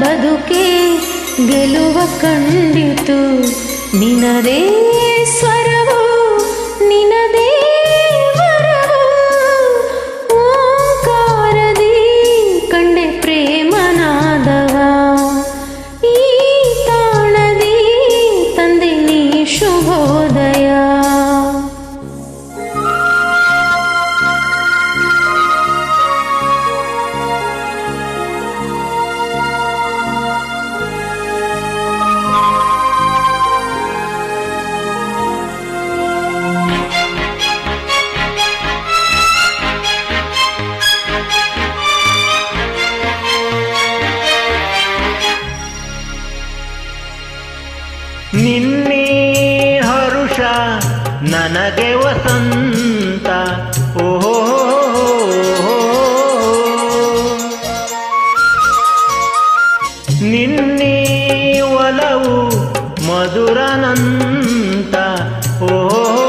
ಬದುಕೆ ಗೆಲುವ ಕಂಡಿತು ನಿನದೇ ನನಗೆ ವಸಂತ. ಓಹೋ ನಿನ್ನಿ ಒಲವು ಮಧುರನಂತ. ಓಹೋ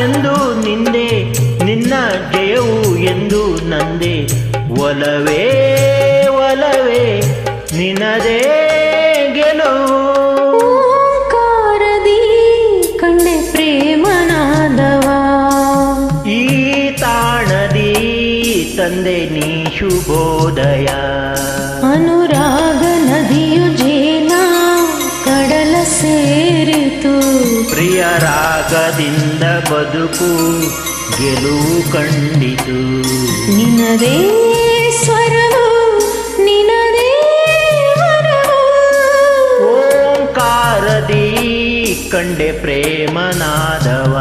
ಎಂದು ನಿಂದೆ ನಿನ್ನ ಜಯವು ಎಂದು ನಂದೆ. ಒಲವೇ ಒಲವೇ ನಿನದೇ ಗೆಲುವು ಕಾರದಿ ಕಂಡೆ ಪ್ರೇಮನಾದವ. ಈ ತಾಣದಿ ತಂದೆ ನೀ ಶುಭೋದಯ ರಾಗದಿಂದ ಬದುಕು ಗೆಲುವು ಕಂಡಿತು. ನಿನ್ನದೇ ಸ್ವರವು ನಿನದೇ ವರವು ಓಂಕಾರದಿ ಕಂಡೆ ಪ್ರೇಮನಾದವ.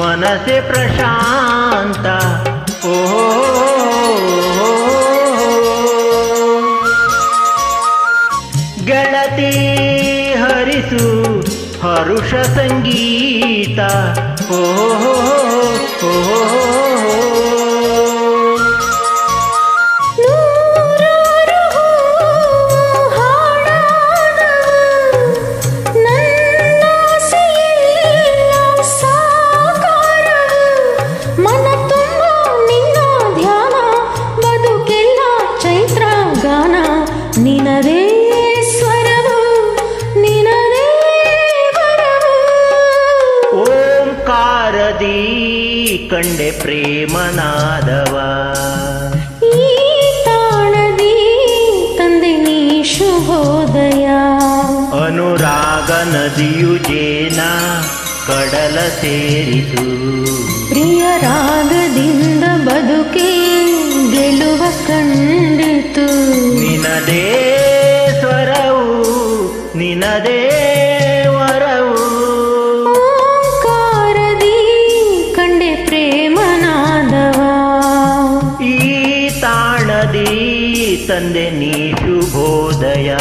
मनसि प्रशान्त। ओ ओती हरिषु हरुषसङ्गीत ओ। ನಿನದೇ ಸ್ವರವು ನಿನದೇ ವರವು ಓಂಕಾರದಿ ಕಂಡೆ ಪ್ರೇಮನಾದವ. ಈ ತಾಣದಿ ತಂದೆ ನೀ ಶುಭೋದಯ ಅನುರಾಗ ನದಿಯು ಜೇನ ಕಡಲ ಸೇರಿತು. ಪ್ರಿಯ ರಾಗದಿಂದ ಬದುಕೆ ನಿನದೇ ಸ್ವರವು ನಿನದೇ ವರವು. ಓಂಕಾರದಿ ಕಂಡೆ ಪ್ರೇಮನಾದವ. ಈ ತಾಣದಿ ತಂದೆ ನೀ ಶುಭೋದಯ